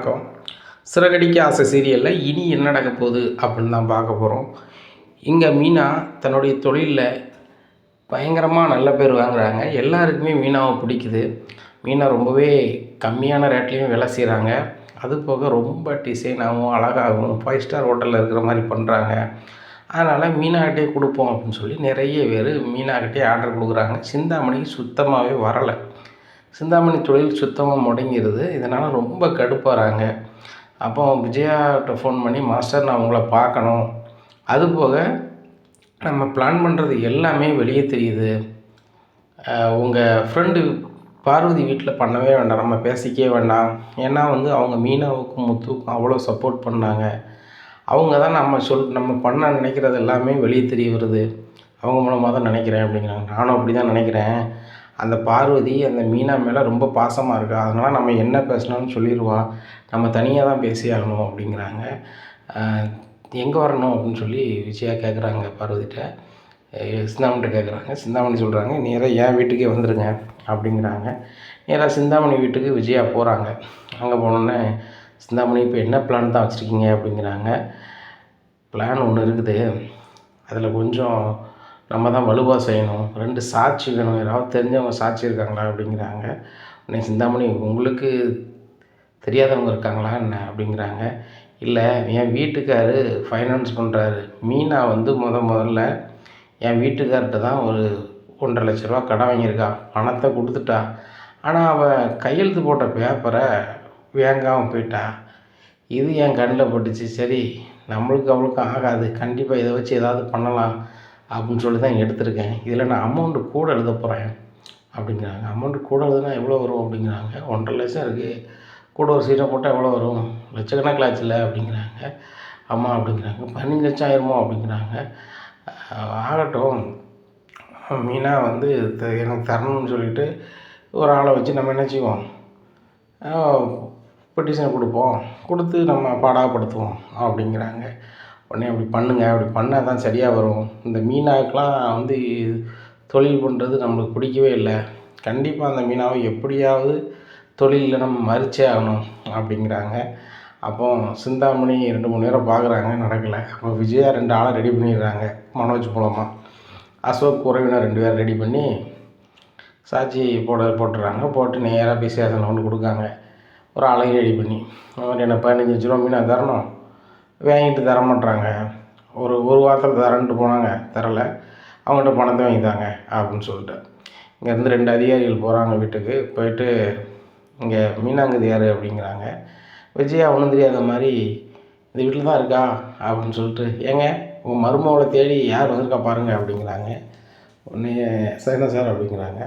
வணக்கம். சிறகடிக்க ஆசை சீரியலில் இனி என்ன நடக்க போகுது அப்படின்னு தான் பார்க்க போகிறோம் இங்கே மீனா தன்னுடைய தொழிலில் பயங்கரமாக நல்ல பேர் வாங்குறாங்க. எல்லாருக்குமே மீனாவை பிடிக்குது. மீனா ரொம்பவே கம்மியான ரேட்லேயும் வேலை செய்கிறாங்க அது போக ரொம்ப டிசைனாகவும் அழகாகவும் ஃபைவ் ஸ்டார் ஹோட்டலில் இருக்கிற மாதிரி பண்ணுறாங்க அதனால் மீனாகிட்டே கொடுப்போம் அப்படின்னு சொல்லி நிறைய பேர் மீனாகிட்டே ஆர்டர் கொடுக்குறாங்க. சிந்தாமணிக்கு சுத்தமாகவே வரலை. சிந்தாமணி தொழில் சுத்தமாக முடங்கிடுது இதனால் ரொம்ப கடுப்பாகிறாங்க அப்போ விஜயாட்ட ஃபோன் பண்ணி மாஸ்டர் நான் உங்களை பார்க்கணும். அதுபோக நம்ம பிளான் பண்ணுறது எல்லாமே வெளியே தெரியுது. உங்கள் ஃப்ரெண்டு பார்வதி வீட்டில் பண்ணவே வேண்டாம். நம்ம பேசிக்கவே வேண்டாம். ஏன்னா வந்து அவங்க மீனாவுக்கும் முத்துக்கும் அவ்வளோ சப்போர்ட் பண்ணாங்க. அவங்க தான் நம்ம சொல் நம்ம பண்ண நினைக்கிறது எல்லாமே வெளியே தெரிய வருது. அவங்க மூலமாக தான் நினைக்கிறேன் அப்படிங்கிறாங்க. நானும் அப்படி தான் நினைக்கிறேன். அந்த பார்வதி அந்த மீனா மேலே ரொம்ப பாசமாக இருக்கா? அதனால் நம்ம என்ன பேசணும்னு சொல்லிடுவா. நம்ம தனியாக தான் பேசி ஆகணும் அப்படிங்கிறாங்க. எங்கே வரணும் அப்படின்னு சொல்லி விஜயா கேட்குறாங்க பார்வதிட்ட அஹ் சிந்தாமணிட்ட கேட்குறாங்க சிந்தாமணி சொல்கிறாங்க நேராக என் வீட்டுக்கே வந்துடுங்க அப்படிங்கிறாங்க. நேராக சிந்தாமணி வீட்டுக்கு விஜயா போகிறாங்க அங்கே போனோன்னே சிந்தாமணி இப்போ என்ன பிளான் தான் வச்சுருக்கீங்க? அப்படிங்கிறாங்க. பிளான் ஒன்று இருக்குது. அதில் கொஞ்சம் நம்ம தான் வலுவாக செய்யணும். ரெண்டு சாட்சி வேணும். யாராவது தெரிஞ்சவங்க சாட்சி இருக்காங்களா அப்படிங்கிறாங்க. உடனே சிந்தாமணி உங்களுக்கு தெரியாதவங்க இருக்காங்களா என்ன அப்படிங்கிறாங்க. இல்லை என் வீட்டுக்காரு ஃபைனான்ஸ் பண்ணுறாரு மீனா வந்து முத முதல்ல என் வீட்டுக்கார்கிட்ட தான் ஒரு ஒன்றரை லட்ச ரூபா கடன் வாங்கியிருக்கா. பணத்தை கொடுத்துட்டா. ஆனால் அவள் கையெழுத்து போட்ட பேப்பரை வேங்காமல் போயிட்டா. இது என் கண்ணில் பட்டுச்சு. சரி நம்மளுக்கு அவளுக்கும் ஆகாது. கண்டிப்பாக இதை வச்சு ஏதாவது பண்ணலாம். அப்படின்னு சொல்லி தான் எடுத்திருக்கேன். இதில் நான் அமௌண்ட்டு கூட எழுத போகிறேன் அப்படிங்கிறாங்க. அமௌண்ட்டு கூட எழுதுனா எவ்வளோ வரும் அப்படிங்கிறாங்க. ஒன்றரை லட்சம் இருக்குது கூட ஒரு சீட்டை போட்டால் எவ்வளோ வரும்? லட்சக்கணக்கில் ஆச்சுல அப்படிங்கிறாங்க. ஆமாம் அப்படிங்கிறாங்க. பதினஞ்சு லட்சம் ஆயிருமோ அப்படிங்கிறாங்க. ஆகட்டும். மீனா வந்து த- எனக்கு தரணும்னு சொல்லிட்டு ஒரு ஆளை வச்சு நம்ம என்ன செய்வோம்? பெட்டிஷன் கொடுப்போம். கொடுத்து நம்ம பாடாப்படுத்துவோம் அப்படிங்கிறாங்க. உடனே அப்படி பண்ணுங்க அப்படி பண்ணால் தான் சரியாக வரும். இந்த மீனாக்கெலாம் வந்து தொழில் பண்ணுறது நம்மளுக்கு பிடிக்கவே இல்லை. கண்டிப்பாக அந்த மீனாவை எப்படியாவது தொழிலில் நம்ம மறிச்சே ஆகணும் அப்படிங்கிறாங்க. அப்போ சிந்தாமணி ரெண்டு மூணு நேரம் பார்க்குறாங்க நடக்கலை. அப்போ விஜயா ரெண்டு ஆளை ரெடி பண்ணிடுறாங்க மனோஜ் மூலமாக அசோக் உறவினர் ரெண்டு பேரும் ரெடி பண்ணி சாட்சி போட போட்டுறாங்க. போட்டு நேராக போய் ஸ்டேஷனில் கொண்டு கொடுக்காங்க. ஒரு ஆளையும் ரெடி பண்ணி. அவர் என்ன பதினஞ்சு லட்ச ரூபா மீனாக தரணும்? வாங்கிட்டு தர மாட்றாங்க. ஒரு ஒரு வாரத்தில் தரேன்ட்டு போனாங்க தரலை. அவங்கள்ட்ட பணத்தை வாங்கிட்டாங்க அப்படின்னு சொல்லிட்டு. இங்கேருந்து ரெண்டு அதிகாரிகள் போகிறாங்க வீட்டுக்கு. போயிட்டு இங்கே மீனாங்கதி யார் அப்படிங்கிறாங்க. விஜயா ஒன்றும் தெரியாத மாதிரி இந்த வீட்டில் தான் இருக்கா? அப்படின்னு சொல்லிட்டு ஏங்க உங்கள் மருமகளை தேடி யார் வந்திருக்கா பாருங்கள் அப்படிங்கிறாங்க. உடனே சரிண்ணா சார் அப்படிங்கிறாங்க.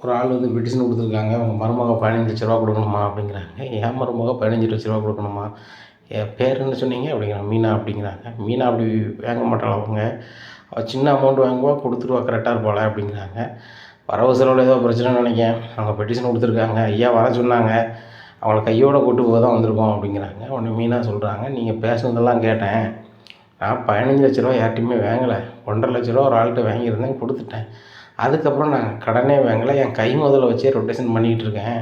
ஒரு ஆள் வந்து பெட்டிஷன் கொடுத்துருக்காங்க. உங்கள் மருமக பதினஞ்சு லட்ச ரூபா கொடுக்கணுமா? அப்படிங்கிறாங்க. என் மருமக பதினஞ்சு லட்ச ரூபா கொடுக்கணுமா? என் பேர் என்ன சொன்னீங்க? அப்படிங்கிறாங்க. மீனா அப்படிங்கிறாங்க. மீனா அப்படி வாங்க மாட்டாள் அவங்க? அவள் சின்ன அமௌண்ட் வாங்குவா கொடுத்துருவா கரெக்டாக இருப்பாள்? அப்படிங்கிறாங்க. வரவு செலவில் ஏதோ பிரச்சனை நினைக்கேன் அவங்க பெட்டிஷன் கொடுத்துருக்காங்க. ஐயா வர சொன்னாங்க. அவளை கையோடு கூட்டு போக தான் வந்திருக்கோம் அப்படிங்கிறாங்க. உடனே மீனா சொல்கிறாங்க நீங்கள் பேசுனதெல்லாம் கேட்டேன். நான் பதினஞ்சு லட்ச ரூபா யார்ட்டையுமே வாங்கலை. ஒன்றரை லட்ச ரூபா ஒரு ஆள்கிட்ட வாங்கியிருந்தேன் கொடுத்துட்டேன். அதுக்கப்புறம் நான் கடனே வாங்கலை. என் கை முதல்ல வச்சே ரொட்டேஷன் பண்ணிக்கிட்டு இருக்கேன்.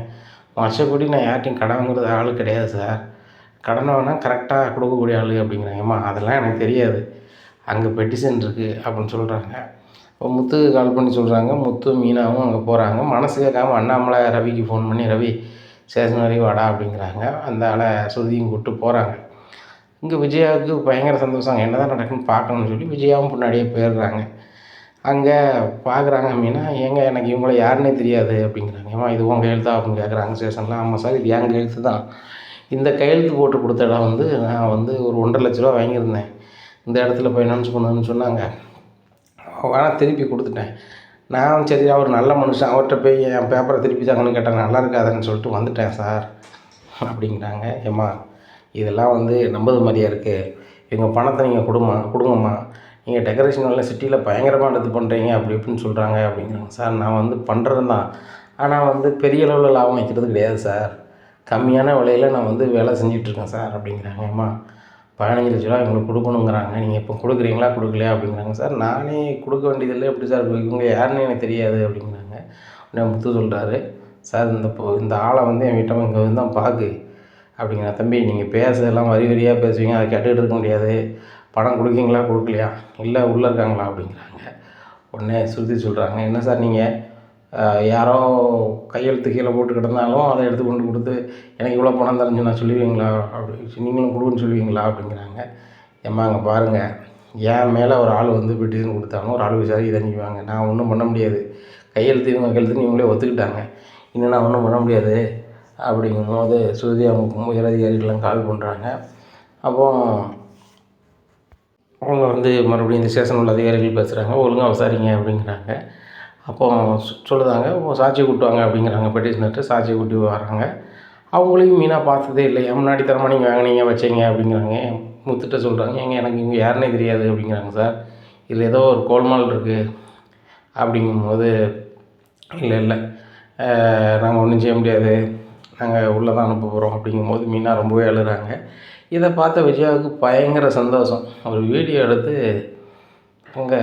மற்றபடி நான் யார்ட்டையும் கடன் வாங்குறது ஆள் கிடையாது சார். கடன் வேணால் கரெக்டாக கொடுக்கக்கூடிய ஆள் அப்படிங்கிறாங்கம்மா அதெல்லாம் எனக்கு தெரியாது. அங்கே பெட்டிஷன் இருக்குது அப்படின்னு சொல்கிறாங்க இப்போ முத்துக்கு கால் பண்ணி சொல்கிறாங்க முத்து மீனாவும் அங்கே போகிறாங்க மனசு கேட்காம அண்ணாமலை ரவிக்கு ஃபோன் பண்ணி ரவி ஸ்டேஷன் வரைக்கும் வாடா அப்படிங்கிறாங்க. அந்த ஆளை சுருதியும் கூப்பிட்டு போகிறாங்க இங்கே விஜயாவுக்கு பயங்கர சந்தோஷம். என்ன தான் நடக்குன்னு பார்க்கணும்னு சொல்லி விஜயாவும் பின்னாடியே போயிடுறாங்க. அங்கே பார்க்குறாங்க மீனா. ஏங்க எனக்கு இவங்கள யாருன்னே தெரியாது அப்படிங்கிறாங்க. ஏமா இது உங்கள் எழுத்தா அப்படின்னு கேட்குறாங்க ஸ்டேஷனில் ஆமாம் சார் இது என் எழுத்து தான். இந்த கையெழுத்து போட்டு கொடுத்த இடம் வந்து நான் வந்து ஒரு ஒன்றரை லட்ச ரூபா வாங்கியிருந்தேன். இந்த இடத்துல போய் அனௌன்ஸ் பண்ணணும்னு சொன்னாங்க. ஆனால் திருப்பி கொடுத்துட்டேன். நான் சரி அவர் நல்ல மனுஷன் அவர்கிட்ட போய் என் பேப்பரை திருப்பி தாங்கன்னு கேட்டேன் நல்லா இருக்காதுன்னு சொல்லிட்டு வந்துட்டேன் சார். அப்படிங்கிறாங்க ஏம்மா இதெல்லாம் வந்து நம்பது மாதிரியாக இருக்குது எங்கள் பணத்தை நீங்கள் கொடுமா கொடுங்கம்மா. நீங்கள் டெக்கரேஷன் எல்லாம் சிட்டியில் பயங்கரமாக இது பண்ணுறீங்க அப்படி இப்படின்னு சொல்கிறாங்க அப்படிங்கிறாங்க சார் நான் வந்து பண்ணுறது தான் ஆனால் வந்து பெரிய அளவில் லாபம் வைக்கிறது கிடையாது சார். கம்மியான விலையில் நான் வந்து வேலை செஞ்சிட்ருக்கேன் சார் அப்படிங்கிறாங்க. அம்மா பதினஞ்சு லட்ச ரூபா எங்களுக்கு கொடுக்கணுங்கிறாங்க. நீங்கள் இப்போ கொடுக்குறீங்களா கொடுக்கலையா அப்படிங்கிறாங்க. சார் நானே கொடுக்க வேண்டியதில்லை. எப்படி சார் இவங்க யாருன்னு எனக்கு தெரியாது அப்படிங்கிறாங்க. உடனே முத்து சொல்கிறாரு சார் இந்த இப்போ இந்த ஆளை வந்து என் வீட்டை இங்கே வந்து தான் பார்க்கு அப்படிங்கிற தம்பி நீங்கள் பேசுறதெல்லாம் வரி வரியாக பேசுவீங்க. அதை கேட்டுக்கிட்டு இருக்க முடியாது. பணம் கொடுக்கீங்களா கொடுக்கலையா? இல்லை உள்ளே இருக்காங்களா அப்படிங்கிறாங்க. உடனே சுருத்தி சொல்கிறாங்க என்ன சார் நீங்கள் யாரோ கையெழுத்து கீழே போட்டு கிடந்தாலும் அதை எடுத்து கொண்டு கொடுத்து எனக்கு இவ்வளோ பணம் தரேன்னு நான் சொல்லுவீங்களா? அப்படி நீங்களும் கொடுன்னு சொல்லுவீங்களா? அப்படிங்கிறாங்க. ஏம்மா அங்கே பாருங்கள் என் மேலே ஒரு ஆள் வந்து பெட்டிஷன் கொடுத்தாங்க ஒரு ஆள் விசாரி தெரிஞ்சுக்குவாங்க. நான் ஒன்றும் பண்ண முடியாது. கையெழுத்து இவங்க கையெழுத்துன்னு இவங்களே ஒத்துக்கிட்டாங்க. இன்னும் நான் ஒன்றும் பண்ண முடியாது. அப்படிங்கும்போது சுருதி அவங்க உயரதிகாரிகள்லாம் கால் பண்ணுறாங்க அப்போது அவங்க வந்து மறுபடியும் இந்த ஸ்டேஷன் உள்ள அதிகாரிகள் பேசுகிறாங்க ஒழுங்காக விசாரிங்க அப்படிங்கிறாங்க. அப்போ சொ சொல்லுதாங்க இப்போ சாட்சியை கூட்டுவாங்க அப்படிங்கிறாங்க பெட்டிஷனர்கிட்ட சாட்சியை கூட்டி வராங்க அவங்களையும் மீனாக பார்த்ததே இல்லை. என் முன்னாடி தரமாக நீங்கள் வாங்கினீங்க வச்சீங்க? அப்படிங்கிறாங்க. முத்துட்ட சொல்கிறாங்க ஏங்க எனக்கு இவங்க யாருன்னே தெரியாது அப்படிங்கிறாங்க சார். இதில் ஏதோ ஒரு கோல்மால் இருக்குது அப்படிங்கும்போது இல்லை இல்லை. நாங்கள் ஒன்றும் செய்ய முடியாது. நாங்கள் உள்ளே தான் அனுப்ப போகிறோம் அப்படிங்கும்போது மீனா ரொம்பவே அழுகிறாங்க இதை பார்த்த விஜயாவுக்கு பயங்கர சந்தோஷம். ஒரு வீடியோ எடுத்து அங்கே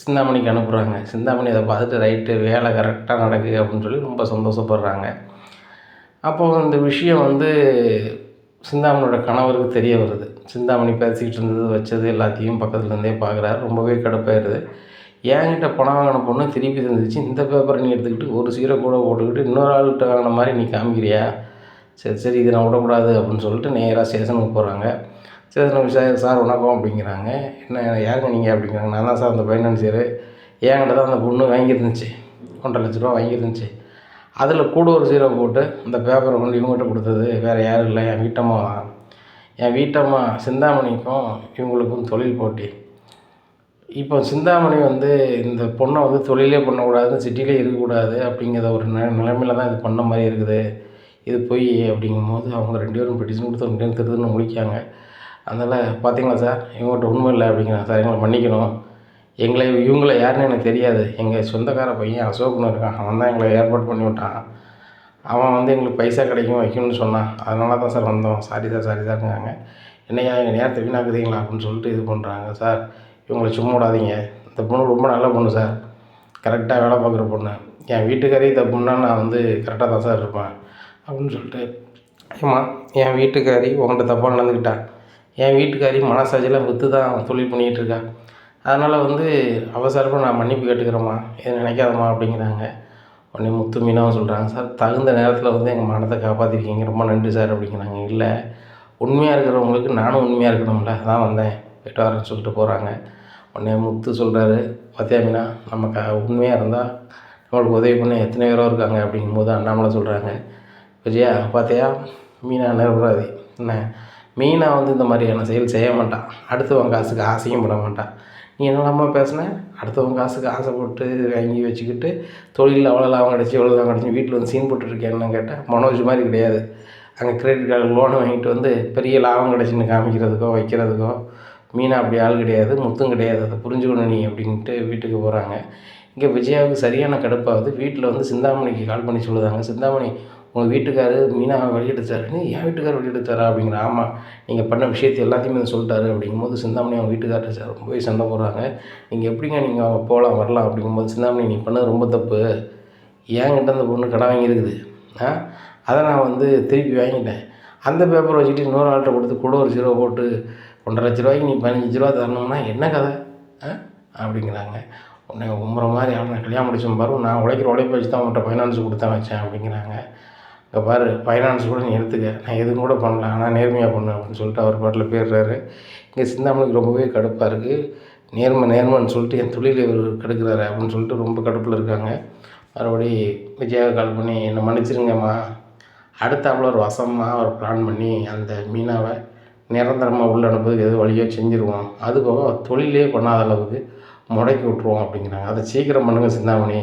சிந்தாமணிக்கு அனுப்புகிறாங்க சிந்தாமணி அதை பார்த்துட்டு ரைட்டு வேலை கரெக்டாக நடக்குது அப்படின்னு சொல்லி ரொம்ப சந்தோஷப்படுறாங்க. அப்போது இந்த விஷயம் வந்து சிந்தாமணியோட கணவருக்கு தெரிய வருது. சிந்தாமணி பேசிக்கிட்டு இருந்தது வச்சது எல்லாத்தையும் பக்கத்துலேருந்தே பார்க்குறாரு. ரொம்பவே கடுப்பாயிருது. என்கிட்ட பணம் வாங்கின பொண்ணு திருப்பி தந்துச்சு. இந்த பேப்பரை நீ எடுத்துக்கிட்டு ஒரு சீரை கூட போட்டுக்கிட்டு இன்னொரு ஆள்கிட்ட வாங்கின மாதிரி நீ காமிக்கிறியா? சரி சரி இதை நான் விடக்கூடாது அப்படின்னு சொல்லிட்டு நேராக ஸ்டேஷனுக்கு போகிறாங்க சரி விசாரி சார் வணக்கம் அப்படிங்கிறாங்க. என்ன யாருங்க நீங்கள் அப்படிங்கிறாங்க. நான் தான் சார் அந்த ஃபைனான்சியரு என்கிட்ட தான் அந்த பொண்ணு வாங்கியிருந்துச்சு. ஒன்றரை லட்ச ரூபா வாங்கியிருந்துச்சு. அதில் கூட ஒரு சீரை போட்டு இந்த பேப்பரை கொண்டு இவங்ககிட்ட கொடுத்தது. வேறு யாரும் இல்லை. என் வீட்டம்மா தான். என் வீட்டம்மா சிந்தாமணிக்கும் இவங்களுக்கும் தொழில் போட்டி. இப்போ சிந்தாமணி வந்து இந்த பொண்ணை வந்து தொழிலே பண்ணக்கூடாது சிட்டிலே இருக்கக்கூடாது அப்படிங்கிற ஒரு ந நிலைமையில தான் இது பண்ண மாதிரி இருக்குது. இது பொய் அப்படிங்கும்போது அவங்க ரெண்டு பேரும் பெட்டிஷன் கொடுத்து ரெண்டு பேரும் திருதுன்னு முடிக்காங்க அதனால் பார்த்தீங்களா சார் இவங்ககிட்ட உண்மை இல்லை அப்படிங்கிறாங்க சார் எங்களை மன்னிக்கணும். எங்களை இவங்கள யாருன்னு எனக்கு தெரியாது. எங்கள் சொந்தக்கார பையன் அசோக்னு இருக்கான். அவன் தான் எங்களை ஏற்பாடு பண்ணி விட்டான். அவன் வந்து எங்களுக்கு பைசா கிடைக்கும் வைக்கணும்னு சொன்னான். அதனால தான் சார் வந்தோம். சாரி சார் சாரி சார்ங்கிறாங்க என்னையா எங்கள் நேரத்தை வீணாக்குதுங்களா அப்படின்னு சொல்லிட்டு இது பண்ணுறாங்க சார் இவங்களை சும்மா விடாதீங்க. இந்த பொண்ணு ரொம்ப நல்ல பொண்ணு சார் கரெக்டாக வேலை பார்க்குற பொண்ணு. என் வீட்டுக்காரே தப்புன்னா நான் வந்து கரெக்டாக தான் சார் இருப்பேன். அப்படின்னு சொல்லிட்டு ஏம்மா என் வீட்டுக்காரி உங்கள்கிட்ட தப்பாக நடந்துக்கிட்டேன் என் வீட்டுக்காரி மனசாட்சியெல்லாம் விற்று தான் தொழில் பண்ணிகிட்ருக்கா அதனால் வந்து அவசரமாக நான் மன்னிப்பு கேட்டுக்கிறேம்மா. எதுவும் நினைக்காதம்மா அப்படிங்கிறாங்க. உடனே முத்து மீனாவும் சொல்கிறாங்க சார் தகுந்த நேரத்தில் வந்து எங்கள் மனத்தை காப்பாற்றிருக்கீங்க ரொம்ப நன்றி சார் அப்படிங்கிறாங்க. இல்லை உண்மையாக இருக்கிறவங்களுக்கு நானும் உண்மையாக இருக்கணும்ல. அதான் வந்தேன். போயிட்டு வரேன்னு சொல்லிட்டு போகிறாங்க உடனே முத்து சொல்கிறாரு பார்த்தியா மீனா நம்ம க உண்மையாக இருந்தால் நம்மளுக்கு உதவி பண்ண எத்தனை பேரோ இருக்காங்க. அப்படிங்கும்போது அண்ணாமலை சொல்கிறாங்க விஜயா பார்த்தியா மீனா நிரபராதி. என்ன மெயினாக வந்து இந்த மாதிரியான செயல் செய்ய மாட்டான் அடுத்தவன் காசுக்கு ஆசையும் பட மாட்டான் நீ என்னடாமா பேசுன அடுத்தவங்க காசுக்கு ஆசைப்பட்டு வாங்கி வச்சுக்கிட்டு தொழிலில் அவ்வளோ லாபம் கிடச்சி எவ்வளோ லாபம் கிடச்சி வீட்டில் வந்து சீன் போட்டுருக்கேன்னு கேட்டால் மனோஜ் மாதிரி கிடையாது. அங்கே கிரெடிட் கார்டு லோனை வாங்கிட்டு வந்து பெரிய லாபம் கிடச்சின்னு காமிக்கிறதுக்கோ வைக்கிறதுக்கோ மீனா அப்படி ஆள் கிடையாது முத்தும் கிடையாது. அதை புரிஞ்சுக்கணும் நீ அப்படின்ட்டு வீட்டுக்கு போகிறாங்க இங்கே விஜயாவுக்கு சரியான கடுப்பாகுது. வீட்டில் வந்து சிந்தாமணிக்கு கால் பண்ணி சொல்லுதாங்க. சிந்தாமணி உங்கள் வீட்டுக்காரர் மீனாவை வெளியெடுத்தாருன்னு என் வீட்டுக்காரர் வெளியெடுத்தாரா அப்படிங்கிற ஆமாம் நீங்கள் பண்ண விஷயத்தை எல்லாத்தையுமே வந்து சொல்லிட்டாரு. அப்படிங்கும்போது சிந்தாமணி அவங்க வீட்டுக்காரர் போய் சண்டை போடுறாங்க. நீங்கள் எப்படிங்க நீங்கள் அவங்க போகலாம் வரலாம்? அப்படிங்கும்போது சிந்தாமணி நீ பண்ணது ரொம்ப தப்பு. ஏங்கிட்ட அந்த பொண்ணு கடை வாங்கியிருக்குது. ஆ அதை நான் வந்து திருப்பி வாங்கிட்டேன். அந்த பேப்பரை வச்சுட்டு இன்னொரு ஆள்கிட்ட கொடுத்து கூட ஒரு ஜீரோ போட்டு ஒன்றரை லட்ச ரூபாய்க்கு நீ பதினஞ்சு ரூபா தரணும்னா என்ன கதை? ஆ? அப்படிங்கிறாங்க. உன்னை உம்முற மாதிரி அவனை கல்யாணம் முடிச்சு பாரு. நான் உழைக்கிற உழைப்பை வச்சு தான் உன்கிட்ட ஃபைனான்ஸ் கொடுத்தேன் வச்சேன் அப்படிங்கிறாங்க. இங்கே பாரு ஃபைனான்ஸ் கூட நீ எடுத்துக்க. நான் எதுவும் கூட பண்ணல. ஆனால் நேர்மையாக பண்ணு அப்படின்னு சொல்லிட்டு அவர் பாட்டில் போயிடுறாரு. இங்கே சிந்தாமணிக்கு ரொம்பவே கடுப்பாக இருக்குது நேர்மை நேர்மைன்னு சொல்லிட்டு என் தொழில் இவர் கெடுக்கிறாரு அப்படின்னு சொல்லிட்டு ரொம்ப கடுப்பில் இருக்காங்க. மறுபடி விஜயாவை கால் பண்ணி என்னை மன்னிச்சிருங்கம்மா. அடுத்தாப்புல ஒரு வசமாக ஒரு பிளான் பண்ணி அந்த மீனாவை நிரந்தரமாக உள்ள அனுப்புறதுக்கு எது வழியோ செஞ்சுருவோம். அது போக தொழிலே பண்ணாத அளவுக்கு முடக்கி விட்ருவோம் அப்படிங்கிறாங்க. அதை சீக்கிரம் பண்ணுங்கள் சிந்தாமணி.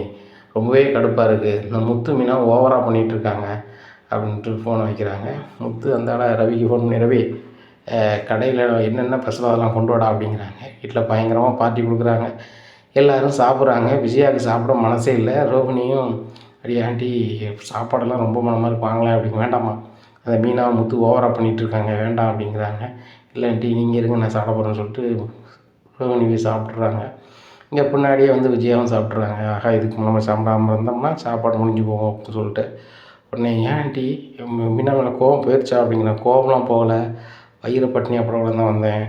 ரொம்பவே கடுப்பாக இருக்குது இந்த முத்து மீனாக ஓவராக பண்ணிகிட்ருக்காங்க அப்படின்ட்டு ஃபோனை வைக்கிறாங்க. முத்து அந்த ரவிக்கு ஃபோன் பண்ணி ரவி கடையில் என்னென்ன பிரச்சனை கொண்டு வாடா அப்படிங்கிறாங்க. வீட்டில் பயங்கரமாக பார்ட்டி கொடுக்குறாங்க. எல்லோரும் சாப்பிட்றாங்க. விஜயாவுக்கு சாப்பிட மனசே இல்லை. ரோகிணியும் அடி ஆண்டி சாப்பாடெல்லாம் ரொம்ப மனமாக இருப்பாங்களே அப்படிங்க வேண்டாமா அந்த மீனா முத்து ஓவராக பண்ணிகிட்டு இருக்காங்க. வேண்டாம் அப்படிங்கிறாங்க. இல்லை ஆண்டி நீங்கள் இருங்க. நான் சாப்பிட போகிறேன்னு சொல்லிட்டு ரோகிணி போய் சாப்பிட்றாங்க இங்கே பின்னாடியே வந்து விஜயாவும் சாப்பிட்றாங்க ஆகா இதுக்கு நம்ம சாப்பிடாம இருந்தோம்னா சாப்பாடு முடிஞ்சு போகும் அப்படின்னு சொல்லிட்டு. உடனே ஏன் ஆண்டி மீனா மேலே கோவம் போயிடுச்சா அப்படிங்கிற கோவம்லாம் போகலை. வயிறு பட்டினி அப்புறம் தான் வந்தேன்.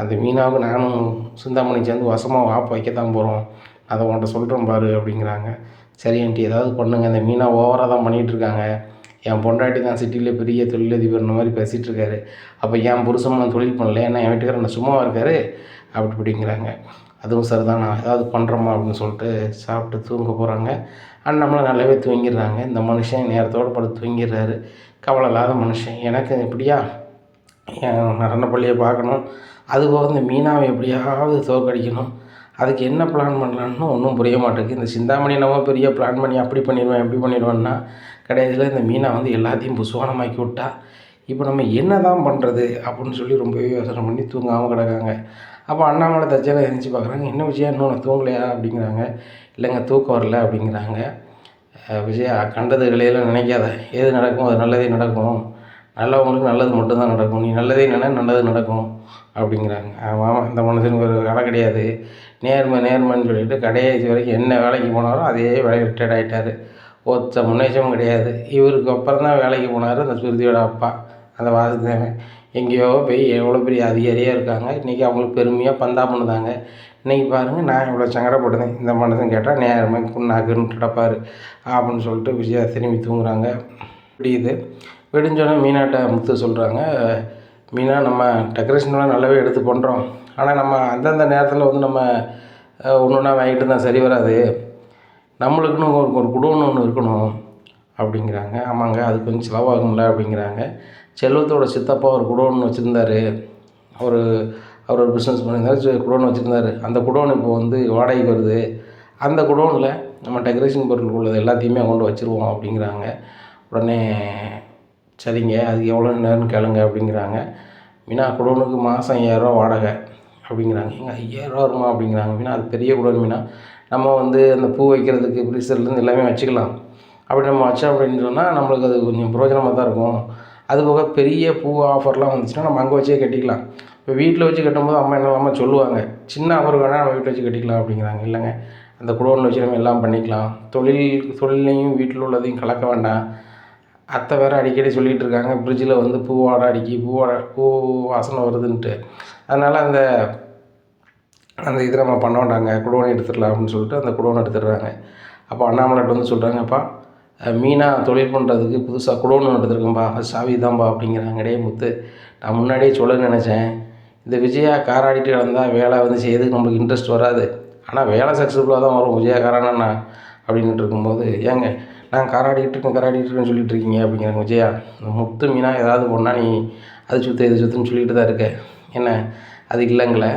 அந்த மீனாவுக்கு நானும் சிந்தாமணி சேர்ந்து வசமாக வாப்ப வைக்க தான் போகிறோம் அதை உன்கிட்ட சொல்கிறேன் பாரு அப்படிங்கிறாங்க. சரி ஆண்டி ஏதாவது பண்ணுங்க. அந்த மீனா ஓவராக தான் பண்ணிகிட்டு இருக்காங்க. என் பொண்டாட்டி தான் சிட்டியில் பெரிய தொழிலதிபர் இந்த மாதிரி பேசிகிட்டு இருக்காரு. அப்போ என் புருஷன் தொழில் பண்ணல? ஏன்னா என் வீட்டுக்காரர் என்ன சும்மாவாக இருக்காரு? அப்படி இப்படிங்கிறாங்க. அதுவும் சரிதான். நான் ஏதாவது பண்ணுறோமா அப்படின்னு சொல்லிட்டு சாப்பிட்டு தூங்க போகிறாங்க அண்ணம்லாம் நல்லாவே தூங்கிடுறாங்க. இந்த மனுஷன் நேரத்தோடு படுத்து தூங்கிடுறாரு. கவலை இல்லாத மனுஷன். எனக்கு எப்படியா? என் நடனப்பள்ளியை பார்க்கணும். அதுபோக இந்த மீனாவை எப்படியாவது தோற்கடிக்கணும். அதுக்கு என்ன பிளான் பண்ணலான்னு ஒன்றும் புரிய மாட்டேங்குது. இந்த சிந்தாமணி நம்ம பெரிய பிளான் பண்ணி அப்படி பண்ணிடுவேன் எப்படி பண்ணிடுவேன்னா கடைசியில் இந்த மீனை வந்து எல்லாத்தையும் புசுவானமாக்கி விட்டா. இப்போ நம்ம என்ன தான் பண்ணுறது அப்படின்னு சொல்லி ரொம்பவே யோசனை பண்ணி தூங்காமல் கிடக்காங்க. அப்போ அண்ணாமலை தச்சனை எழுந்துச்சி பார்க்குறாங்க. என்ன விஷயம்? இன்னும் தூங்கலையா? அப்படிங்கிறாங்க. இல்லைங்க தூக்கம் வரல அப்படிங்கிறாங்க. விஜயா கண்டது இலையில நினைக்காத. எது நடக்கும் அது நல்லதே நடக்கும். நல்லவங்களுக்கு நல்லது மட்டும்தான் நடக்கும். நீ நல்லதே நினை நல்லது நடக்கும் அப்படிங்கிறாங்க. ஆமாம் இந்த மனுஷனுக்கு ஒரு வேலை கிடையாது. நேர்மை நேர்மைன்னு சொல்லிட்டு கடைசி வரைக்கும் என்ன வேலைக்கு போனாலும் அதே வேலையை ரிட்டையர்ட் ஆகிட்டார் ஒத்த முன்னேற்றமும் கிடையாது. இவருக்கு அப்புறம் தான் வேலைக்கு போனார் அந்த சுருதியோட அப்பா அந்த வாசுதேவன். எங்கேயோ போய் எவ்வளோ பெரிய அதிகாரியாக இருக்காங்க. இன்றைக்கி அவங்களுக்கு பெருமையாக பந்தா பண்ணுதாங்க இன்றைக்கி பாருங்கள் நான் இவ்வளோ சங்கடப்பட்டேன் இந்த மனுஷன் கேட்டால் நேரமாக புண்ணாக்குன்னு கிடப்பார். அப்படின்னு சொல்லிட்டு விஜயா திரும்பி தூங்குறாங்க. விடியுது விடிஞ்சோடனே மீனாட்ட முத்து சொல்கிறாங்க மீனா நம்ம டெக்கரேஷன்லாம் நல்லாவே எடுத்து பண்ணுறோம் ஆனால் நம்ம அந்தந்த நேரத்தில் வந்து நம்ம ஒன்று ஒன்றா வாங்கிட்டு இருந்தால் சரி வராது. நம்மளுக்குன்னு ஒரு ஒரு குடோன்னு ஒன்று இருக்கணும். அப்படிங்கிறாங்க. ஆமாங்க அது கொஞ்சம் செலவாகும்ல. அப்படிங்கிறாங்க. செல்வத்தோட சித்தப்பா ஒரு குடோன் வச்சுருந்தாரு. அவர் அவர் ஒரு பிஸ்னஸ் பண்ணியிருந்தார் குடோன் வச்சுருந்தாரு. அந்த குடோன் இப்போ வந்து வாடகைக்கு வருது. அந்த குடோனில் நம்ம டெக்கரேஷன் பொருள் உள்ளது எல்லாத்தையுமே கொண்டு வச்சுருவோம் அப்படிங்கிறாங்க. உடனே சரிங்க அதுக்கு எவ்வளோ நேரம்னு கேளுங்க அப்படிங்கிறாங்க. மீனா குடோனுக்கு மாதம் ஐயாயிரரூவா வாடகை அப்படிங்கிறாங்க. எங்கள் ஐயாயிரரூவா வருமா அப்படிங்கிறாங்க. மீனா அது பெரிய குடோன் மீனா. நம்ம வந்து அந்த பூ வைக்கிறதுக்கு ஃப்ரீசர்லேருந்து எல்லாமே வச்சுக்கலாம். அப்படி நம்ம வச்சோம் அப்படின்னு சொன்னால் நம்மளுக்கு அது கொஞ்சம் பிரயோஜனமாக தான் இருக்கும். அதுபோக பெரிய பூ ஆஃபர்லாம் வந்துச்சுன்னா நம்ம அங்கே வச்சே கட்டிக்கலாம். இப்போ வீட்டில் வச்சு கட்டும்போது அம்மா என்ன அம்மா சொல்லுவாங்க சின்ன ஆஃபர் வேணால் நம்ம வீட்டில் வச்சு கட்டிக்கலாம் அப்படிங்கிறாங்க. இல்லைங்க. அந்த குடோனில் வச்சு நம்ம எல்லாம் பண்ணிக்கலாம். தொழில் தொழிலையும் வீட்டில் உள்ளதையும் கலக்க வேண்டாம். அத்தை வேறு அடிக்கடி சொல்லிகிட்டு இருக்காங்க ஃப்ரிட்ஜில் வந்து பூ வாடை அடிக்கி பூ வாடை பூ வாசனை வருதுன்ட்டு அதனால் அந்த அந்த இது நம்ம பண்ண வேண்டாங்க. குடோனை எடுத்துடலாம் அப்படின்னு சொல்லிட்டு அந்த குடோனை எடுத்துடுறாங்க. அப்போ அண்ணாமலைட்டு வந்து சொல்கிறாங்கப்பா மீனாக தொழில் பண்ணுறதுக்கு புதுசாக குடோன் ஒன்று எடுத்துருக்கேன்ப்பா அது சாவி தான்ப்பா அப்படிங்கிறாங்க. டே முத்து நான் முன்னாடியே சொல்ல நினச்சேன். இந்த விஜயா காராடிட்டு வந்தால் வேலை வந்து செய்யறதுக்கு நம்மளுக்கு இன்ட்ரெஸ்ட் வராது. ஆனால் வேலை சக்ஸஸ்ஃபுல்லாக தான் வரும். விஜயா காரானா அப்படின்ட்டு இருக்கும்போது ஏங்க நான் காராடிக்கிட்டு இருக்கேன் காராடிக்கிட்டு இருக்கேன்னு சொல்லிட்டு இருக்கீங்க அப்படிங்கிறாங்க விஜயா. முத்து மீனாக ஏதாவது ஒன்றா நீ அது சுற்று இது சுற்றுன்னு சொல்லிட்டு தான் இருக்க. என்ன? அது இல்லைங்களே.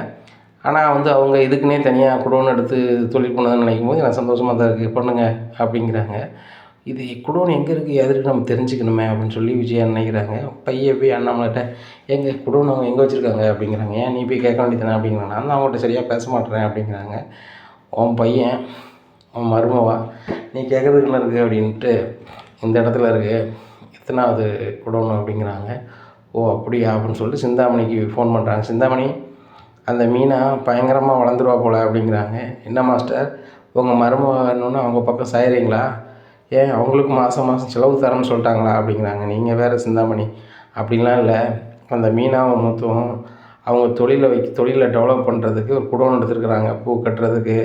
ஆனால் வந்து அவங்க இதுக்குன்னே தனியாக குடோன்னு எடுத்து தொழில் பண்ணதுன்னு நினைக்கும் போது நான் சந்தோஷமாக தான் இருக்குது பண்ணுங்கள் அப்படிங்கிறாங்க. இது குடோன் எங்கே இருக்குது எது இருக்குது நம்ம தெரிஞ்சுக்கணுமே அப்படின்னு சொல்லி விஜயா நினைக்கிறாங்க. பையன் போய் அண்ணாமலைகிட்ட எங்கள் குடோன் அவங்க எங்கே வச்சுருக்காங்க? அப்படிங்கிறாங்க. ஏன் நீ போய் கேட்க வேண்டியதானே அப்படிங்கிறாங்க. நான் தான் அவங்கள்ட்ட சரியாக பேச மாட்டேறேன் அப்படிங்கிறாங்க. உன் பையன் உன் மருமவா நீ கேட்குறதுக்குள்ள இருக்குது அப்படின்ட்டு இந்த இடத்துல இருக்குது எத்தனாவது குடோன்? அப்படிங்கிறாங்க. ஓ அப்படியா? அப்படின்னு சொல்லிட்டு சிந்தாமணிக்கு ஃபோன் பண்ணுறாங்க சிந்தாமணி அந்த மீனை பயங்கரமாக வளர்ந்துருவா போல் அப்படிங்கிறாங்க. என்ன மாஸ்டர்? உங்கள் மருமகன்னு அவங்க பக்கம் சாயிறீங்களா? ஏன் அவங்களுக்கு மாதம் மாதம் செலவு தரேன்னு சொல்லிட்டாங்களா அப்படிங்கிறாங்க. நீங்கள் வேறு சிந்தாமணி. அப்படின்லாம் இல்லை. அந்த மீனாவும் முத்துவும் அவங்க தொழிலை வைக்க தொழிலை டெவலப் பண்ணுறதுக்கு ஒரு குடோன் எடுத்துருக்குறாங்க. பூ கட்டுறதுக்கு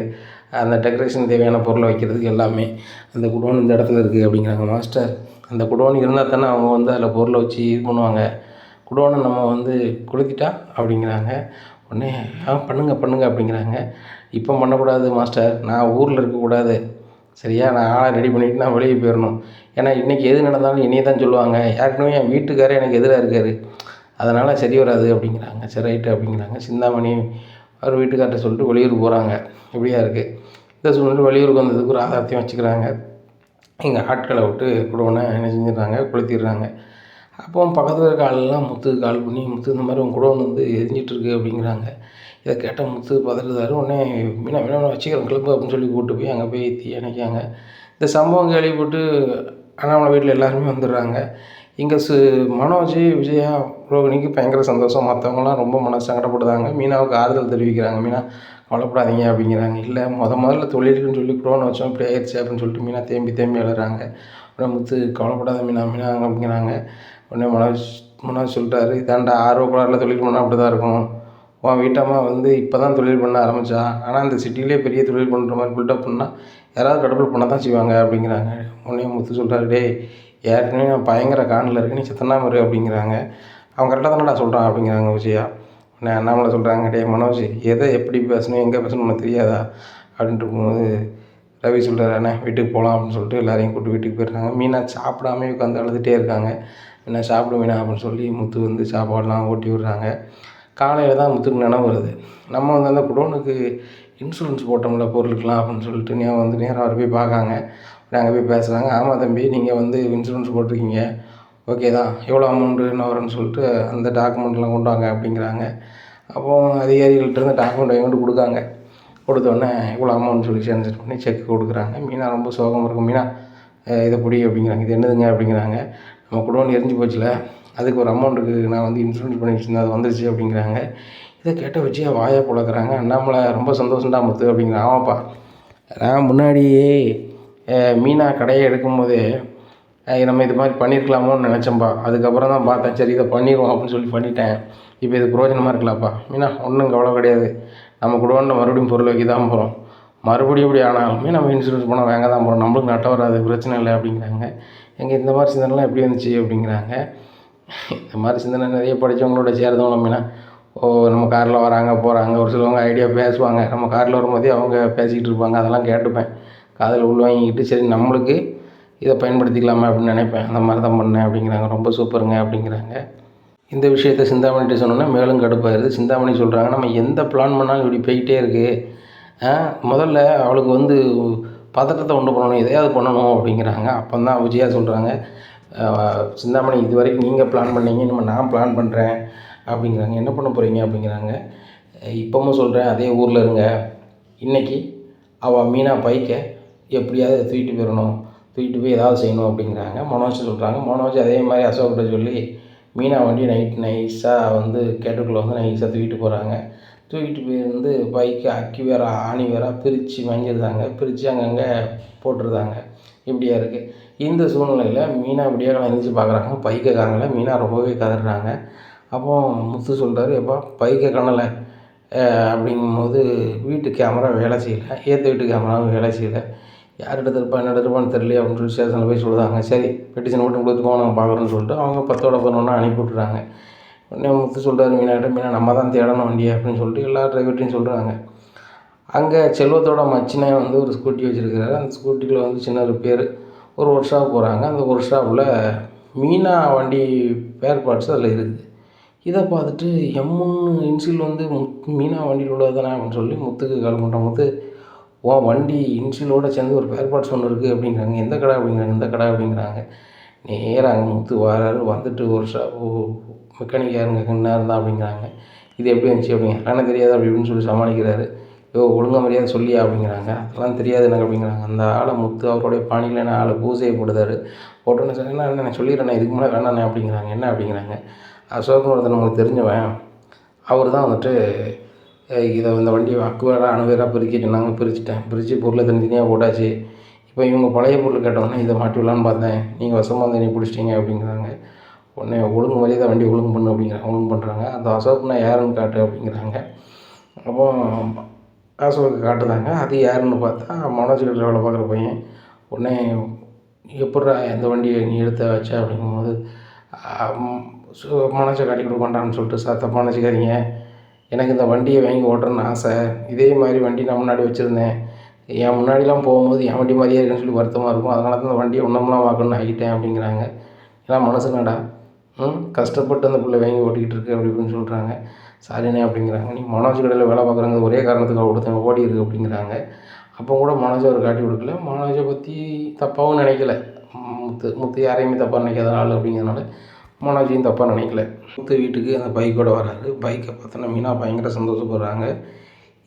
அந்த டெக்கரேஷன் தேவையான பொருளை வைக்கிறதுக்கு எல்லாமே. அந்த குடோன் இந்த இடத்துல இருக்குது அப்படிங்கிறாங்க மாஸ்டர் அந்த குடோன் இருந்தால் தானே அவங்க வந்து அதில் பொருளை வச்சு இது பண்ணுவாங்க. குடோனை நம்ம வந்து கொளுத்திட்டா அப்படிங்கிறாங்க. உடனே ஆ பண்ணுங்கள் பண்ணுங்கள் அப்படிங்கிறாங்க. இப்போ பண்ணக்கூடாது மாஸ்டர் நான் ஊரில் இருக்கக்கூடாது. சரியா? நான் ஆளை ரெடி பண்ணிவிட்டு நான் வெளியே போயிடணும் ஏன்னா இன்றைக்கி எது நடந்தாலும் என்னையை தான் சொல்லுவாங்க. ஏற்கனவே என் வீட்டுக்காரர் எனக்கு எதிராக இருக்கார். அதனால் சரி வராது அப்படிங்கிறாங்க. சரி ரைட்டு அப்படிங்கிறாங்க. சிந்தாமணி அவர் வீட்டுக்கார்ட்ட சொல்லிட்டு வெளியூர் போகிறாங்க இப்படியா இருக்குது இந்த சூழ்நிலை வெளியூருக்கு வந்ததுக்கு ஒரு ஆதாரத்தையும் வச்சுக்கிறாங்க. எங்கள் ஆட்களை விட்டு குடோனை என்ன செஞ்சிடுறாங்க? கொளுத்திடுறாங்க. அப்போ பக்கத்தில் இருக்க ஆளெல்லாம் முத்துக்கு கால் பண்ணி முத்து இந்த மாதிரி உன் குடோன் வந்து எரிஞ்சிட்ருக்கு அப்படிங்கிறாங்க. இதை கேட்டால் முத்து பதறுதாரு உடனே மீனா மீனா வச்சுக்கிறேன் கிளப்பு அப்படின்னு சொல்லி கூப்பிட்டு போய் அங்கே போய் தீயணைக்காங்க இந்த சம்பவம் கேள்விப்பட்டு அண்ணாமலை வீட்டில் எல்லாருமே வந்துடுறாங்க. இங்கே சு மனோஜ் விஜயா ரோகிணிக்கு பயங்கர சந்தோஷம். மற்றவங்களாம் ரொம்ப மன சங்கடப்படுதாங்க மீனாவுக்கு ஆறுதல் தெரிவிக்கிறாங்க. மீனா கவலைப்படாதீங்க அப்படிங்கிறாங்க. இல்லை முத முதல்ல தொழிலுக்குன்னு சொல்லி குடோன்னு வச்சோம் இப்படி ஆயிடுச்சு அப்படின்னு சொல்லிட்டு மீனா தேம்பி தேம்பி எழுறாங்க அப்புறம் முத்து கவலைப்படாத மீனா மீனா அப்படிங்கிறாங்க. உடனே மனோஜ் மனோஜ் சொல்லிட்டாரு இதாண்டா ஆர்வ கோளாறுல தொழில் பண்ணால் அப்படி தான் இருக்கும். உன் வீட்டம்மா வந்து இப்போ தான் தொழில் பண்ண ஆரம்பித்தா ஆனால் இந்த சிட்டிலே பெரிய தொழில் பண்ணுற மாதிரி பில்டப் பண்ணால் யாராவது கடவுள் பண்ண தான் செய்வாங்க அப்படிங்கிறாங்க. உடனே முத்து சொல்கிறாரு டே ஏற்கனவே நான் பயங்கர காணில் இருக்கு நீ சத்தனாம இரு அப்படிங்கிறாங்க. அவன் கரெக்டாக தானடா சொல்கிறான் அப்படிங்கிறாங்க விஜயா. உடனே அண்ணாமலை சொல்கிறாங்க டே மனோஜ் எதை எப்படி பேசணும் எங்கே பேசணும் உனக்கு தெரியாதா? அப்படின்ட்டு இருக்கும்போது ரவி சொல்கிறார் அண்ணே வீட்டுக்கு போகலாம் அப்படின்னு சொல்லிட்டு எல்லாரையும் கூப்பிட்டு வீட்டுக்கு போயிடுறாங்க மீனா சாப்பிடாமே உட்காந்து அழுதுகிட்டே இருக்காங்க. என்ன சாப்பிடுவீனா அப்படின்னு சொல்லி முத்து வந்து சாப்பாடெலாம் ஓட்டி விடுறாங்க. காலையில் தான் முத்துக்கு நினைவு வருது. நம்ம வந்து அந்த குடோனுக்கு இன்சூரன்ஸ் போட்டோம்ல பொருளுக்கெலாம் அப்படின்னு சொல்லிட்டு ஞாபகம் வந்து நேராக அவர் போய் பார்க்காங்க. நாங்கள் போய் பேசுகிறாங்க ஆமாம் தம்பி நீங்கள் வந்து இன்சூரன்ஸ் போட்டிருக்கீங்க. ஓகே தான். எவ்வளோ அமௌண்ட்டு என்ன வரும்னு சொல்லிட்டு அந்த டாக்குமெண்ட்லாம் கொண்டு வாங்க அப்படிங்கிறாங்க. அப்போது அதிகாரிகள்கிட்ட இருந்து டாக்குமெண்ட் வாங்கிட்டு கொண்டு கொடுக்காங்க. கொடுத்தோடனே இவ்வளோ அமௌண்ட் சொல்லி சேஞ்சர் பண்ணி செக் கொடுக்குறாங்க. மீனா ரொம்ப சோகமாக இருக்கும். மீனா இதை பிடி அப்படிங்கிறாங்க. இது என்னதுங்க? அப்படிங்கிறாங்க. நம்ம குடோன் எரிஞ்சு போச்சுல. அதுக்கு ஒரு அமௌண்ட்டுக்கு நான் வந்து இன்சூரன்ஸ் பண்ணி வச்சுருந்தேன் அது வந்துருச்சு அப்படிங்கிறாங்க. இதை கேட்ட வச்சு வாயை புழக்கிறாங்க அண்ணாமலை ரொம்ப சந்தோஷம்டா முத்து அப்படிங்கிறான். ஆமாப்பா. நான் முன்னாடியே மீனா கடையை எடுக்கும்போதே நம்ம இது மாதிரி பண்ணியிருக்கலாமோன்னு நினச்சேன்ப்பா அதுக்கப்புறம் தான் பார்த்தேன். சரி இதை பண்ணிடுவோம் அப்படின்னு சொல்லி பண்ணிட்டேன். இப்போ இது பிரயோஜனமாக இருக்கலாம்ப்பா. மீனா ஒன்றும் கவலை கிடையாது. நம்ம குடோனில் மறுபடியும் பொருள் வைக்க தான் போகிறோம் மறுபடியும் இப்படி ஆனாலுமே நம்ம இன்சூரன்ஸ் பணம் வாங்க தான் போகிறோம் நம்மளுக்கு நட்ட வராது. பிரச்சனை இல்லை அப்படிங்கிறாங்க. எங்கள் இந்த மாதிரி சிந்தனைலாம் எப்படி வந்துச்சு அப்படிங்கிறாங்க. இந்த மாதிரி சிந்தனை நிறைய படித்தவங்களோட சேர்ந்தவங்க அப்படின்னா ஓ நம்ம காரில் வராங்க போகிறாங்க ஒரு சிலவங்க ஐடியா பேசுவாங்க. நம்ம காரில் வரும்போதே அவங்க பேசிக்கிட்டு இருப்பாங்க. அதெல்லாம் கேட்டுப்பேன். காதில் உள்வாங்கிக்கிட்டு சரி நம்மளுக்கு இதை பயன்படுத்திக்கலாமா அப்படின்னு நினைப்பேன். அந்த மாதிரி தான் பண்ணேன் அப்படிங்கிறாங்க. ரொம்ப சூப்பருங்க அப்படிங்கிறாங்க. இந்த விஷயத்த சிந்தாமணிகிட்ட சொன்னோன்னா மேலும் கடுப்பாயிருது. சிந்தாமணி சொல்கிறாங்க நம்ம எந்த பிளான் பண்ணாலும் இப்படி போய்கிட்டே இருக்குது முதல்ல அவளுக்கு வந்து பதட்டத்தை ஒன்று பண்ணணும். எதையாவது பண்ணணும் அப்படிங்கிறாங்க. அப்போ தான் விஜயா சொல்கிறாங்க சிந்தாமணி இது வரைக்கும் நீங்கள் பிளான் பண்ணீங்க இனிமேல் நான் பிளான் பண்ணுறேன் அப்படிங்கிறாங்க. என்ன பண்ண போகிறீங்க அப்படிங்கிறாங்க. இப்போவும் சொல்கிறேன் அதே ஊரில் இருங்க. இன்னைக்கு அவள் மீனா பைக்கை எப்படியாவது தூக்கிட்டு போயிடணும் தூக்கிட்டு போய் ஏதாவது செய்யணும் அப்படிங்கிறாங்க. மனோஜ் சொல்கிறாங்க மனோஜ் அதே மாதிரி அசோக்கிட்ட சொல்லி மீனா வண்டி நைட் நைஸாக வந்து கேட்டுக்குள்ளே வந்து நைஸாக தூக்கிட்டு போகிறாங்க தூக்கிட்டு போய் வந்து பைக்கை அக்கி வேற ஆணி வேற பிரித்து வாங்கியிருந்தாங்க பிரித்து அங்கங்கே போட்டிருந்தாங்க இப்படியா இருக்குது இந்த சூழ்நிலையில் மீனா விடியகாலம் காலம் பார்க்குறாங்க பைக்கை காணலை. மீனா ரொம்பவே கதறாங்க. அப்போ முத்து சொல்கிறாரு எப்பா பைக்கை காணலை. அப்படிங்கும்போது வீட்டு கேமரா வேலை செய்யலை. ஏற்ற வீட்டு கேமராவும் வேலை செய்யலை. யார் எடுத்திருப்பா என்ன எடுத்திருப்பான்னு தெரியல அப்படின்னு சொல்லி ஸ்டேஷனில் போய் சொல்கிறாங்க சரி பெட்டிஷன் மட்டும் கொடுத்து நாங்கள் பார்க்குறோன்னு சொல்லிட்டு அவங்க பத்தோட பதினொன்றா அனுப்பி விட்றாங்க உடனே முத்து சொல்கிறாரு மீனாட்ட மீனா நம்ம தான் தேடணும் வண்டியை. அப்படின்னு சொல்லிட்டு எல்லா டிரைவர்ட்டையும் சொல்கிறாங்க அங்கே செல்வத்தோட மச்சினை வந்து ஒரு ஸ்கூட்டி வச்சுருக்கிறாரு. அந்த ஸ்கூட்டியில் வந்து சின்ன ஒரு பேர். ஒரு ஒர்க் ஷாப் போகிறாங்க அந்த ஒர்க் ஷாப்பில் மீனா வண்டி பேர் பார்ட்ஸ் அதில் இருக்குது இதை பார்த்துட்டு எம்முன்னு இன்சில் வந்து முத் மீனா வண்டியில் உள்ளது தானே அப்படின்னு சொல்லி முத்துக்கு கால் பண்ணுற முத்து ஓ வண்டி இன்சிலோடு சேர்ந்து ஒரு பேர் பார்ட்ஸ் ஒன்று இருக்குது அப்படிங்கிறாங்க. எந்த கடை? அப்படிங்கிறாங்க. இந்த கடை அப்படிங்கிறாங்க. நேராக அங்கே முத்து வராரு. வந்துட்டு ஒரு ஷாப் மெக்கானிக் யாருங்க? என்ன இருந்தா அப்படிங்கிறாங்க. இது எப்படி இருந்துச்சு? அப்படிங்க. எனக்கு தெரியாது அப்படி இப்படின்னு சொல்லி சமாளிக்கிறாரு. யோ ஒழுங்கா மரியாதை சொல்லியா அப்படிங்கிறாங்க. அதெல்லாம் தெரியாது எனக்கு அப்படிங்கிறாங்க. அந்த ஆளை முத்து அவருடைய பாணியில் என்ன ஆளை பூசையை போடுதாரு போட்டோன்னு சார் என்ன நான் சொல்லிடுறேன் இதுக்கு முன்னாடி வேணாண்ணே அப்படிங்கிறாங்க. என்ன அப்படிங்கிறாங்க. அசோகன் ஒருத்தன் உங்களுக்கு தெரிஞ்சவன். அவர் தான் வந்துட்டு இதை இந்த வண்டியை அக்குவேராக அணுவேராக பிரிக்கிட்டு நாங்கள் பிரிச்சுட்டேன். பிரித்து பொருளை தனித்தனியாக போட்டாச்சு. இப்போ இவங்க பழைய பொருள் கேட்டோன்னே இதை மாட்டி விடலான்னு பார்த்தேன். நீங்கள் வசமாக வந்து நீ பிடிச்சிட்டீங்க அப்படிங்கிறாங்க. உடனே ஒழுங்கு மரியாதை வண்டி ஒழுங்கு பண்ணு அப்படிங்கிறாங்க ஒழுங்கு பண்ணுறாங்க அந்த அசோக்னா யாருன்னு காட்டு அப்படிங்கிறாங்க. அப்போ அசோக்கு காட்டுதாங்க. அது யாருன்னு பார்த்தா மனோஜ் கடையில் வேலை பார்க்குற பையன். உடனே எப்பட்றா எந்த வண்டியை நீ எடுத்த வச்ச அப்படிங்கும்போது மனோஜை காட்டி கொடுக்கண்டான்னு சொல்லிட்டு சார் தப்பாக நினச்சிக்காதீங்க. எனக்கு இந்த வண்டியை வாங்கி ஓட்டுறேன்னு ஆசை. இதே மாதிரி வண்டி நான் முன்னாடி வச்சுருந்தேன். என் முன்னாடிலாம் போகும்போது என் வண்டி மாதிரியே இருக்குன்னு சொல்லி வருத்தமாக இருக்கும். அதனால தான் இந்த வண்டியை ஒன்றமெல்லாம் வாங்கணும்னு ஆகிட்டேன் அப்படிங்கிறாங்க. ஏன்னா மனசுனடா ம் கஷ்டப்பட்டு அந்த பிள்ளை வாங்கி ஓட்டிக்கிட்டு இருக்கு அப்படி இப்படின்னு சொல்கிறாங்க சாரிண்ணே அப்படிங்கிறாங்க. நீ மனோஜ் கடையில் வேலை பார்க்குறாங்க ஒரே காரணத்துக்காக ஒருத்தவங்க ஓடி இருக்கு அப்படிங்கிறாங்க. அப்போ கூட மனோஜ் அவர் காட்டி கொடுக்கல. மனோஜை பற்றி தப்பாகவும் நினைக்கல. முத்து முத்து யாரையுமே தப்பாக நினைக்காத ஆள் அப்படிங்கிறதுனால மனோஜையும் தப்பாக நினைக்கல. முத்து வீட்டுக்கு அந்த பைக்கோட வராரு. பைக்கை பார்த்தோன்னா மீனா பயங்கர சந்தோஷப்படுறாங்க.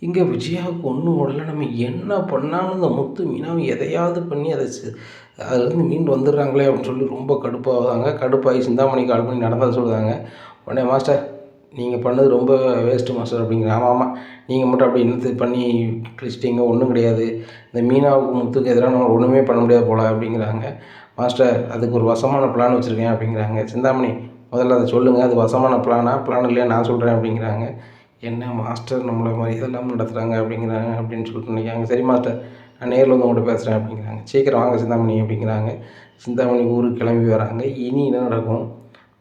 இங்கே விஜயாவுக்கு ஒன்றும் ஓடலை. நம்ம என்ன பண்ணாலும் இந்த முத்து மீனாவை எதையாவது பண்ணி அதை அதுலேருந்து மீண்டு வந்துடுறாங்களே அப்படின்னு சொல்லி ரொம்ப கடுப்பாகுதாங்க கடுப்பாகி சிந்தாமணி கால் பண்ணி நடந்ததை சொல்லுதாங்க உடனே மாஸ்டர் நீங்கள் பண்ணது ரொம்ப வேஸ்ட்டு மாஸ்டர் அப்படிங்கிற ஆமாம் ஆமாம் நீங்கள் மட்டும் அப்படி இழுத்து பண்ணி கிழிச்சிட்டிங்க ஒன்றும் கிடையாது. இந்த மீனாவுக்கு முத்துக்கு எதிராக நம்ம ஒன்றுமே பண்ண முடியாது போல் அப்படிங்கிறாங்க. மாஸ்டர் அதுக்கு ஒரு வசமான பிளான் வச்சுருக்கேன் அப்படிங்கிறாங்க. சிந்தாமணி முதல்ல அதை சொல்லுங்கள் அது வசமான பிளானா பிளான் இல்லையா நான் சொல்கிறேன் அப்படிங்கிறாங்க. என்ன மாஸ்டர் நம்மளை மாதிரி இதெல்லாம் நடத்துகிறாங்க அப்படிங்கிறாங்க அப்படின்னு சொல்லிட்டு நினைக்கிறாங்க. சரி மாஸ்டர் நான் நேரில் வந்து உங்கள்கிட்ட பேசுகிறேன் அப்படிங்கிறாங்க. சீக்கிரம் வாங்க சிந்தாமணி அப்படிங்கிறாங்க. சிந்தாமணி ஊருக்கு கிளம்பி வராங்க. இனி என்ன நடக்கும்?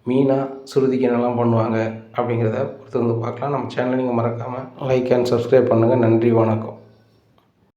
மீனா சுருதிக்கு என்னெல்லாம் பண்ணுவாங்க. அப்படிங்கிறத பொறுத்து வந்து பார்க்கலாம். நம்ம சேனலை நீங்கள் மறக்காமல் லைக் அண்ட் சப்ஸ்கிரைப் பண்ணுங்கள் நன்றி வணக்கம்.